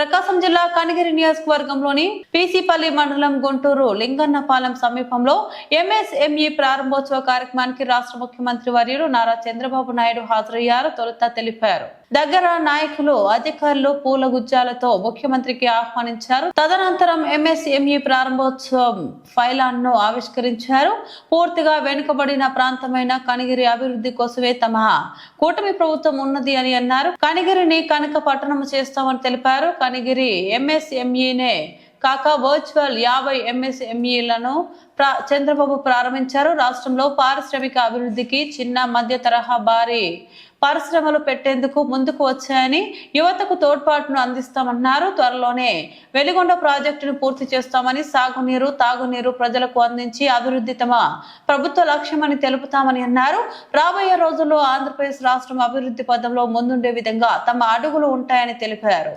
ప్రకాశం జిల్లా కనిగిరి నియోజకవర్గంలోని పీసీపల్లి మండలం గుంటూరు లింగన్నపాలెం సమీపంలో ఎంఎస్ఎంఈ ప్రారంభోత్సవ కార్యక్రమానికి రాష్ట్ర ముఖ్యమంత్రి వర్యులు నారా చంద్రబాబు నాయుడు హాజరయ్యారు. తొలుత తెలిపారు. దగ్గర నాయకులు అధికారులు పూల గుజ్జాలతో ముఖ్యమంత్రికి ఆహ్వానించారు. తదనంతరం ఎంఎస్ఎంఈ ప్రారంభోత్సవం ఫైలాన్ను ఆవిష్కరించారు. పూర్తిగా వెనుకబడిన ప్రాంతమైన కనిగిరి అభివృద్ధి కోసమే తమ కూటమి ప్రభుత్వం ఉన్నది అని అన్నారు. కనిగిరిని కనక పట్టణం చేస్తామని తెలిపారు. కనిగిరి ఎంఎస్ఎంఈనే కాక వర్చువల్ యాభై ఎంఎస్ఎంఈలను ప్రా చంద్రబాబు ప్రారంభించారు. రాష్ట్రంలో పారిశ్రామిక అభివృద్ధికి చిన్న మధ్య తరహా భారీ పరిశ్రమలు పెట్టేందుకు ముందుకు వచ్చాయని యువతకు తోడ్పాటును అందిస్తామన్నారు. త్వరలోనే వెలిగొండ ప్రాజెక్టును పూర్తి చేస్తామని సాగునీరు తాగునీరు ప్రజలకు అందించి అభివృద్ధి తమ ప్రభుత్వ లక్ష్యమని తెలుపుతామని అన్నారు. రాబోయే రోజుల్లో ఆంధ్రప్రదేశ్ రాష్ట్రం అభివృద్ధి పదంలో ముందుండే విధంగా తమ అడుగులు ఉంటాయని తెలిపారు.